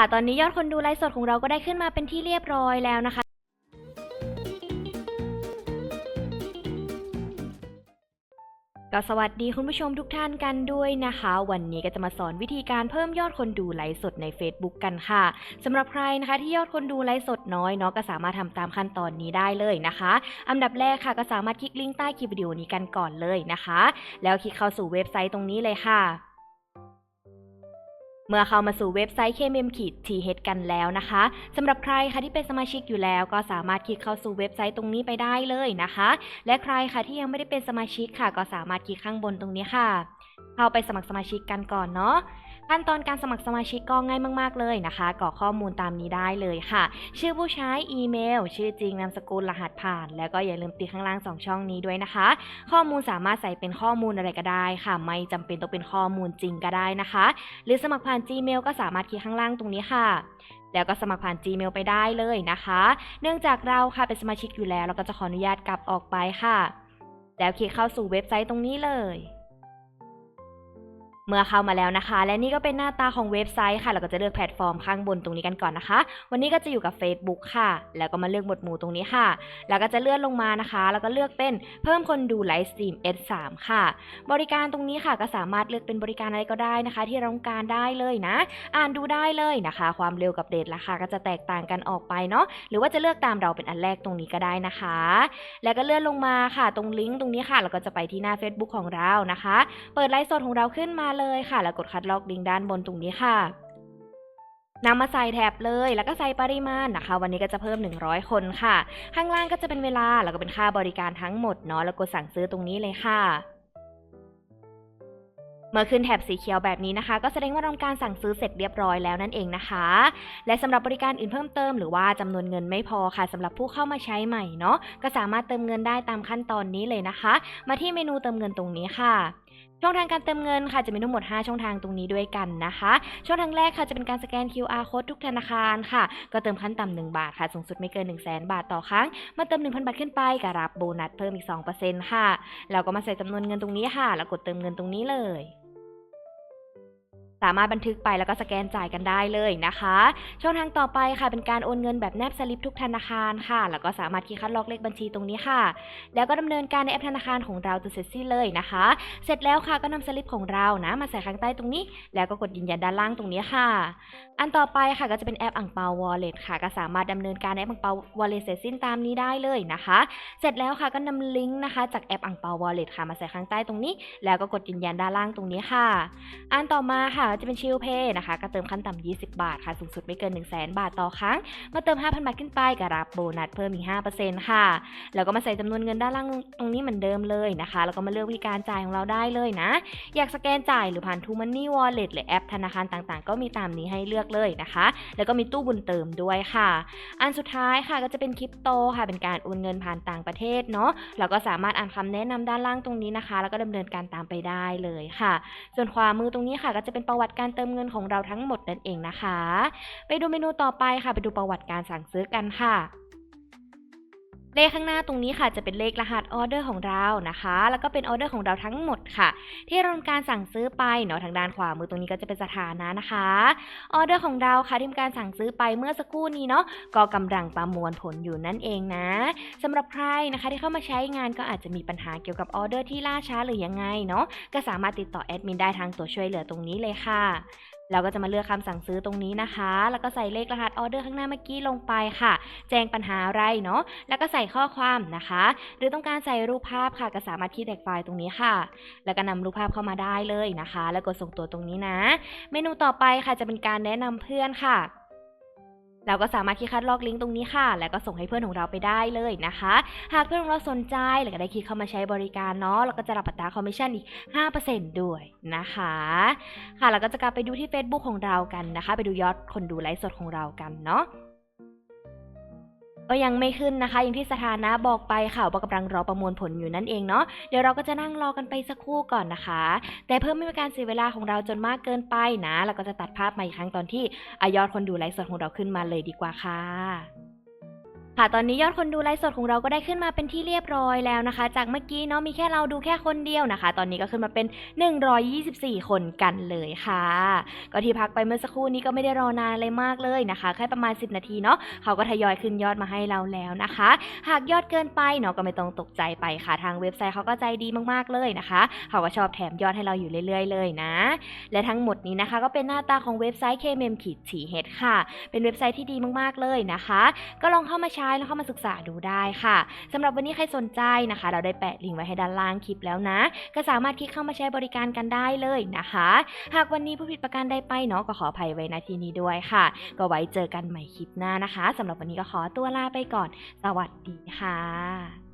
ค่ะตอนนี้ยอดคนดูไลฟ์สดของเราก็ได้ขึ้นมาเป็นที่เรียบร้อยแล้วนะคะ ก็สวัสดีคุณผู้ชมทุกท่านกันด้วยนะคะ วันนี้ก็จะมาสอนวิธีการเพิ่มยอดคนดูไลฟ์สดใน Facebook กันค่ะสำหรับใครนะคะที่ยอดคนดูไลฟ์สดน้อยเนาะก็สามารถทำตามขั้นตอนนี้ได้เลยนะคะ อันดับแรกค่ะก็สามารถคลิกลิงก์ใต้คลิปวิดีโอนี้กันก่อนเลยนะคะ แล้วคลิกเข้าสู่เว็บไซต์ตรงนี้เลยค่ะ เมื่อเข้ามาสู่เว็บไซต์ KMM ขีด TH กันแล้วนะคะสำหรับใครค่ะที่เป็นสมาชิกอยู่แล้ว ก็สามารถคลิกเข้าสู่เว็บไซต์ตรงนี้ไปได้เลยนะคะ และใครค่ะที่ยังไม่ได้เป็นสมาชิกค่ะ ก็สามารถคลิกข้างบนตรงนี้ค่ะ เข้าไปสมัครสมาชิกกันก่อนเนาะขั้นตอนการสมัครสมาชิกก็ง่ายมาก ๆ เลยนะคะ กรอกข้อมูลตามนี้ได้เลยค่ะ ชื่อผู้ใช้ อีเมล ชื่อจริง นามสกุล รหัสผ่าน แล้วก็อย่าลืมติดข้างล่างสองช่องนี้ด้วยนะคะ ข้อมูลสามารถใส่เป็นข้อมูลอะไรก็ได้ค่ะ ไม่จำเป็นต้องเป็นข้อมูลจริงก็ได้นะคะ หรือสมัครผ่าน Gmail ก็สามารถคลิกข้างล่างตรงนี้ค่ะแล้วก็สมัครผ่าน Gmail ไปได้เลยนะคะ เนื่องจากเราค่ะเป็นสมาชิกอยู่แล้ว เราก็จะขออนุญาตกลับออกไปค่ะ แล้วคลิกเข้าสู่เว็บไซต์ตรงนี้เลย เมื่อเข้ามาแล้วนะคะ และนี่ก็เป็นหน้าตาของเว็บไซต์ค่ะ เราก็จะเลือกแพลตฟอร์มข้างบนตรงนี้กันก่อนนะคะ วันนี้ก็จะอยู่กับ Facebook ค่ะ แล้วก็มาเลือกหมวดหมู่ตรงนี้ค่ะ แล้วก็จะเลื่อนลงมานะคะ แล้วก็เลือกเป็นเพิ่มคนดูไลฟ์สตรีม S3 ค่ะ บริการตรงนี้ค่ะก็สามารถเลือกเป็นบริการอะไรก็ได้นะคะ ที่เราต้องการได้เลยนะ อ่านดูได้เลยนะคะ ความเร็วกับเดทราคาก็จะแตกต่างกันออกไปเนาะ หรือว่าจะเลือกตามเราเป็นอันแรกตรงนี้ก็ได้นะคะ แล้วก็เลื่อนลงมาค่ะ ตรงลิงก์ตรงนี้ค่ะ เราก็จะไปที่หน้า Facebook ของเรานะคะ เปิดไลฟ์สดของเราขึ้นมาเลยค่ะ แล้วกดคัดลอกลิงก์ด้านบนตรงนี้ค่ะนำมาใส่แท็บเลย แล้วก็ใส่ปริมาณนะคะ วันนี้ก็จะเพิ่ม 100 คนค่ะ ข้างล่างก็จะเป็นเวลา แล้วก็เป็นค่าบริการทั้งหมดเนาะ แล้วกดสั่งซื้อตรงนี้เลยค่ะ เมื่อขึ้นแถบสีเขียวแบบนี้นะคะ ก็แสดงว่าทำการสั่งซื้อเสร็จเรียบร้อยแล้วนั่นเองนะคะ และสำหรับบริการอื่นเพิ่มเติมหรือว่าจำนวนเงินไม่พอค่ะสำหรับผู้เข้ามาใช้ใหม่เนาะ ก็สามารถเติมเงินได้ตามขั้นตอนนี้เลยนะคะ มาที่เมนูเติมเงินตรงนี้ค่ะ ช่องทางการเติมเงินค่ะจะมีทั้งหมด 5 ช่องทางตรงนี้ด้วยกันนะคะ ช่องทางแรกค่ะจะเป็นการสแกน QR code ทุกธนาคารค่ะ ก็เติมขั้นต่ำ1บาทค่ะสูงสุดไม่เกิน 1 0 0 0 0แบาทต่อครั้งมาเติม 1,000 บาทขึ้นไปก็รับโบนัสเพิ่มอีก 2%ค่ะแล้วก็มาใส่จำนวนเงินตรงนี้ค่ะ แล้วกดเติมเงินตรงนี้เลยามารถบันทึกไปแล้วก็สแกนจ่ายกันได้เลยนะคะ ช่องทางต่อไปค่ะเป็นการโอนเงินแบบแนบสลิปทุกธนาคารค่ะ แล้วก็สามารถคลิกคัดลอกเลขบัญชีตรงนี้ค่ะ แล้วก็ดำเนินการในแอปธนาคารของเราจนเสร็จสิ้นเลยนะคะ เสร็จแล้วค่ะก็นำสลิปของเรานะมาใส่ข้างใต้ตรงนี้ แล้วก็กดยืนยันด้านล่างตรงนี้ค่ะ อันต่อไปค่ะก็จะเป็นแอปอ่งเปาวอลเล็ตค่ะ ก็สามารถดำเนินการในแอปอ่งเปาวอลเล็ตเสร็จสิ้นตามนี้ได้เลยนะคะ เสร็จแล้วค่ะก็นำลิงก์นะคะ จากแอปอ่งเปาวอลเล็ตค่ะมาใส่ข้างใต้ตรงนี้ แล้วก็กดยืนยันด้านล่างตรงนี้ค่ะ อันต่อมาค่ะจะเป็นชิลเพย์นะคะ ก็เติมขั้นต่ำ 20 บาทค่ะ สูงสุดไม่เกิน 1 0 0 0 0แบาทต่อครั้งมาเติม 5,000 บาทขึ้นไปก็รับโบนัสเพิ่มอีก 5%ค่ะ แล้วก็มาใส่จำนวนเงินด้านล่างตรงนี้เหมือนเดิมเลยนะคะ แล้วก็มาเลือกวิธีการจ่ายของเราได้เลยนะ อยากสแกนจ่ายหรือผ่าน t ูมันนี่วอลเล็ตหรือแอปธนาคารต่างๆ ก็มีตามนี้ให้เลือกเลยนะคะ แล้วก็มีตู้บุญเติมด้วยค่ะ อันสุดท้ายค่ะก็จะเป็นคริปโตค่ะ เป็นการโอนเงินผ่านต่างประเทศเนาะ เราก็สามารถอ่านคำแนะนำด้านล่างตรงนี้นะคะ แล้วก็ดำเนินการตามไปได้เลยค่ะ ส่วนขวามือตรงนี้ค่ะก็จะเป็นประวัติการเติมเงินของเราทั้งหมดนั่นเองนะคะ ไปดูเมนูต่อไปค่ะ ไปดูประวัติการสั่งซื้อกันค่ะ เลขข้างหน้าตรงนี้ค่ะจะเป็นเลขรหัสออเดอร์ของเรานะคะ แล้วก็เป็นออเดอร์ของเราทั้งหมดค่ะ ที่เราทำการสั่งซื้อไปเนาะทางด้านขวามือตรงนี้ก็จะเป็นสถานะนะคะออเดอร์ของเราค่ะที่ทำการสั่งซื้อไปเมื่อสักครู่นี้เนาะก็กำลังประมวลผลอยู่นั่นเองนะสำหรับใครนะคะที่เข้ามาใช้งานก็อาจจะมีปัญหาเกี่ยวกับออเดอร์ที่ล่าช้าหรือยังไงเนาะก็สามารถติดต่อแอดมินได้ทางตัวช่วยเหลือตรงนี้เลยค่ะ เราก็จะมาเลือกคำสั่งซื้อตรงนี้นะคะ แล้วก็ใส่เลขรหัสออเดอร์ข้างหน้าเมื่อกี้ลงไปค่ะ แจ้งปัญหาอะไรเนาะ แล้วก็ใส่ข้อความนะคะ หรือต้องการใส่รูปภาพค่ะก็สามารถที่แท็กไฟล์ตรงนี้ค่ะ แล้วก็นำรูปภาพเข้ามาได้เลยนะคะ แล้วกดส่งตัวตรงนี้นะ เมนูต่อไปค่ะจะเป็นการแนะนำเพื่อนค่ะ เราก็สามารถคลิกคัดลอกลิงก์ตรงนี้ค่ะ แล้วก็ส่งให้เพื่อนของเราไปได้เลยนะคะ หากเพื่อนของเราสนใจแล้วก็ได้คลิกเข้ามาใช้บริการเนาะแล้วก็จะรับอัตราคอมมิชชั่นอีก 5%ด้วยนะคะ ค่ะแล้วก็จะกลับไปดูที่ Facebook ของเรากันนะคะ ไปดูยอดคนดูไลฟ์สดของเรากันเนาะ ก็ยังไม่ขึ้นนะคะ อย่างที่สถานะบอกไปค่ะว่ากำลังรอประมวลผลอยู่นั่นเองเนาะเดี๋ยวเราก็จะนั่งรอกันไปสักครู่ก่อนนะคะ แต่เพื่อไม่เป็นการเสียเวลาของเราจนมากเกินไปนะ เราก็จะตัดภาพมาอีกครั้งตอนที่อายอดคนดูไลฟ์สดของเราขึ้นมาเลยดีกว่าค่ะ ค่ะตอนนี้ยอดคนดูไลฟ์สดของเราก็ได้ขึ้นมาเป็นที่เรียบร้อยแล้วนะคะ จากเมื่อกี้เนาะมีแค่เราดูแค่คนเดียวนะคะ ตอนนี้ก็ขึ้นมาเป็น 124 คนกันเลยค่ะ ก็ที่พักไปเมื่อสักครู่นี้ก็ไม่ได้รอนานอะไรมากเลยนะคะแค่ประมาณ 10 นาทีเนาะเขาก็ทยอยขึ้นยอดมาให้เราแล้วนะคะ หากยอดเกินไปเนาะก็ไม่ต้องตกใจไปค่ะ ทางเว็บไซต์เขาก็ใจดีมากๆเลยนะคะเขาก็ชอบแถมยอดให้เราอยู่เรื่อย ๆ เลยนะ และทั้งหมดนี้นะคะ ก็เป็นหน้าตาของเว็บไซต์ KMM ขีดฉีเฮดค่ะ เป็นเว็บไซต์ที่ดีมากๆเลยนะคะ ก็ลองเข้ามาใช้แล้วเข้ามาศึกษาดูได้ค่ะสำหรับวันนี้ใครสนใจนะคะ เราได้แปะลิงก์ไว้ให้ด้านล่างคลิปแล้วนะ ก็สามารถคลิกเข้ามาใช้บริการกันได้เลยนะคะ หากวันนี้ผู้ผิดประการใดไปเนาะก็ขออภัยไว้ณที่นี้ด้วยค่ะ ก็ไว้เจอกันใหม่คลิปหน้านะคะสำหรับวันนี้ก็ขอตัวลาไปก่อน สวัสดีค่ะ